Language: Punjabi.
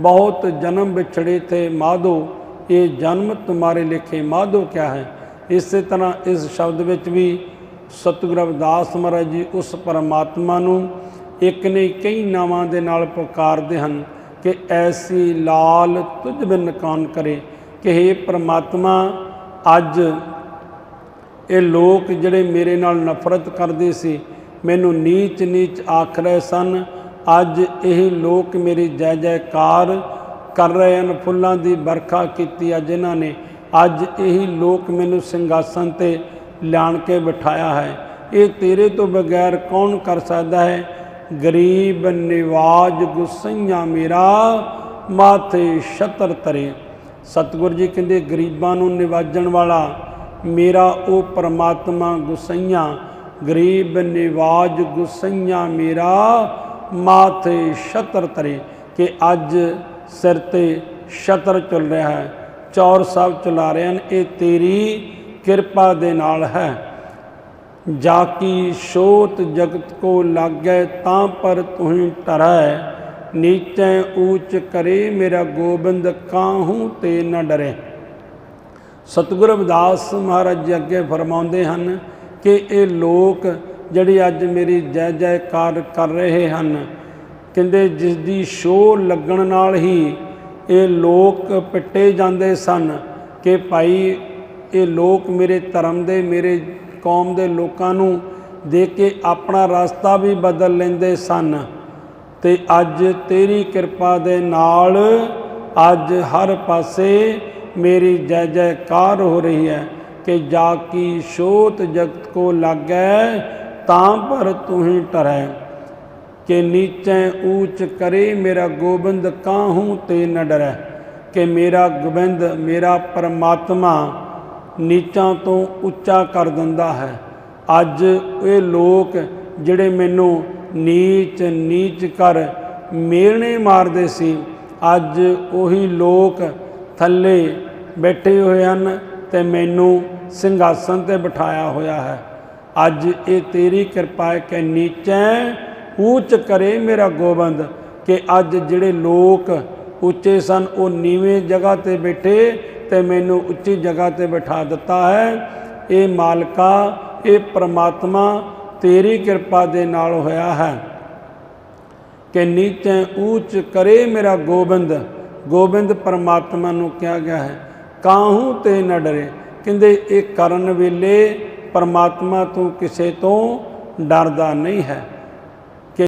ਬਹੁਤ ਜਨਮ ਵਿਛੜੇ ਥੇ ਮਾਧੋ, ਇਹ ਜਨਮ ਤੁਮਾਰੇ ਲਿਖੇ ਮਾਧੋ ਕਿਆ ਹੈ? ਇਸੇ ਤਰ੍ਹਾਂ ਇਸ ਸ਼ਬਦ ਵਿੱਚ ਵੀ ਸਤਿਗੁਰੂ ਰਵਿਦਾਸ ਮਹਾਰਾਜ ਜੀ ਉਸ ਪਰਮਾਤਮਾ ਨੂੰ ਇੱਕ ਨੇ ਕਈ ਨਾਵਾਂ ਦੇ ਨਾਲ ਪੁਕਾਰਦੇ ਹਨ ਕਿ ਐਸੀ ਲਾਲ ਤੁਝ ਬਿਨ ਕੌਣ ਕਰੇ ਕਿ हे ਪ੍ਰਮਾਤਮਾ, ਅੱਜ ਇਹ ਲੋਕ ਜਿਹੜੇ ਮੇਰੇ ਨਾਲ ਨਫ਼ਰਤ ਕਰਦੇ ਸੀ, ਮੈਨੂੰ ਨੀਚ ਨੀਚ ਆਖ ਰਹੇ ਸਨ ਅੱਜ ਇਹ ਲੋਕ ਮੇਰੀ ਜੈ ਜੈਕਾਰ ਕਰ ਰਹੇ ਹਨ, ਫੁੱਲਾਂ ਦੀ ਵਰਖਾ ਕੀਤੀ ਆ ਜਿਨ੍ਹਾਂ ਨੇ। ਅੱਜ ਇਹੀ ਲੋਕ ਮੈਨੂੰ ਸਿੰਘਾਸਨ ਤੇ ਲਿਆਣ ਕੇ ਬਿਠਾਇਆ ਹੈ। ਇਹ ਤੇਰੇ ਤੋਂ ਬਗੈਰ ਕੌਣ ਕਰ ਸਕਦਾ ਹੈ? ਗਰੀਬ ਨਿਵਾਜ ਗੁਸਈਆ ਮੇਰਾ, ਮਾਥੇ ਛਤਰ ਤਰੇ। ਸਤਿਗੁਰ ਜੀ ਕਹਿੰਦੇ, ਗਰੀਬਾਂ ਨੂੰ ਨਿਵਾਜਣ ਵਾਲਾ ਮੇਰਾ ਉਹ ਪਰਮਾਤਮਾ ਗੁਸਈਆ। ਗਰੀਬ ਨਿਵਾਜ ਗੁਸਈਆ ਮੇਰਾ ਮਾਥੇ ਛਤਰ ਤਰੇ ਕਿ ਅੱਜ ਸਿਰ ਤੇ ਛਤਰ ਚੱਲ ਰਿਹਾ ਹੈ। ਚੌਰ ਸਾਹਿਬ ਚਲਾ ਰਹੇ ਹਨ ਇਹ ਤੇਰੀ ਕਿਰਪਾ ਦੇ ਨਾਲ ਹੈ। ਜਾ ਕੀ ਸ਼ੋਤ ਜਗਤ ਕੋ ਲਾਗੈ, ਤਾਂ ਪਰ ਤੁਹੀਂ ਟਰੈ ਨੀਚੈ ਊਚ ਕਰੇ, ਮੇਰਾ ਗੋਬਿੰਦ ਕਾਹੂ ਤੇ ਨ ਡਰੇ। ਸਤਿਗੁਰੂ ਰਵਿਦਾਸ ਮਹਾਰਾਜ ਜੀ ਅੱਗੇ ਫਰਮਾਉਂਦੇ ਹਨ ਕਿ ਇਹ ਲੋਕ ਜਿਹੜੇ ਅੱਜ ਮੇਰੀ ਜੈ ਜੈਕਾਰ ਕਰ ਰਹੇ ਹਨ, ਕਹਿੰਦੇ ਜਿਸ ਦੀ ਸ਼ੋਅ ਲੱਗਣ ਨਾਲ ਹੀ ਇਹ ਲੋਕ ਪਿੱਟੇ ਜਾਂਦੇ ਸਨ ਕਿ ਭਾਈ ਇਹ ਲੋਕ ਮੇਰੇ ਧਰਮ ਦੇ, ਮੇਰੇ ਕੌਮ ਦੇ ਲੋਕਾਂ ਨੂੰ ਦੇਖ ਕੇ ਆਪਣਾ ਰਸਤਾ ਵੀ ਬਦਲ ਲੈਂਦੇ ਸਨ। ਤੇ ਅੱਜ ਤੇਰੀ ਕਿਰਪਾ ਦੇ ਨਾਲ ਅੱਜ ਹਰ ਪਾਸੇ ਮੇਰੀ ਜੈ ਜੈਕਾਰ ਹੋ ਰਹੀ ਹੈ ਕਿ ਜਾ ਕੀ ਸ਼ੋਤ ਜਗਤ ਕੋ ਲਾਗੈ ਤਾਂ ਪਰ ਤੂੰ ਹੀ ਟਰੈ ਕਿ ਨੀਚੈ ਊਚ ਕਰੇ ਮੇਰਾ ਗੋਬਿੰਦ, ਕਾਹੂ ਤੇ ਨ ਡਰੈ ਕਿ ਮੇਰਾ ਗੋਬਿੰਦ, ਮੇਰਾ ਪਰਮਾਤਮਾ ਨੀਚਾਂ ਤੋਂ ਉੱਚਾ ਕਰ ਦਿੰਦਾ ਹੈ। ਅੱਜ ਇਹ ਲੋਕ ਜਿਹੜੇ ਮੈਨੂੰ ਨੀਚ ਨੀਚ ਕਰ ਮੇਲਣੇ ਮਾਰਦੇ ਸੀ, ਅੱਜ ਉਹੀ ਲੋਕ ਥੱਲੇ ਬੈਠੇ ਹੋਏ ਹਨ ਤੇ ਮੈਨੂੰ ਸਿੰਘਾਸਨ ਤੇ ਬਿਠਾਇਆ ਹੋਇਆ ਹੈ। ਅੱਜ ਇਹ ਤੇਰੀ ਕਿਰਪਾ ਹੈ ਕਿ ਨੀਚੈ ਉੱਚ ਕਰੇ ਮੇਰਾ ਗੋਬਿੰਦ, ਕਿ ਅੱਜ ਜਿਹੜੇ ਲੋਕ ਉੱਚੇ ਸਨ, ਉਹ ਨੀਵੇਂ ਜਗ੍ਹਾ ਤੇ ਬੈਠੇ ਤੇ ਮੈਨੂੰ ਉੱਚੀ ਜਗ੍ਹਾ ਤੇ ਬਿਠਾ ਦਿੱਤਾ ਹੈ। ਇਹ ਮਾਲਕਾ, ਇਹ ਪ੍ਰਮਾਤਮਾ ਤੇਰੀ ਕਿਰਪਾ ਦੇ ਨਾਲ ਹੋਇਆ ਹੈ ਕਿ ਨੀਚੇ ਉੱਚ ਕਰੇ ਮੇਰਾ ਗੋਬਿੰਦ। ਗੋਬਿੰਦ ਪਰਮਾਤਮਾ ਨੂੰ ਕਿਹਾ ਗਿਆ ਹੈ, ਕਾਹੂ ਤੇ ਨ ਡਰੇ? ਕਹਿੰਦੇ, ਇਹ ਕਰਨ ਵੇਲੇ ਪਰਮਾਤਮਾ ਤੋਂ ਕਿਸੇ ਤੋਂ ਡਰਦਾ ਨਹੀਂ ਹੈ।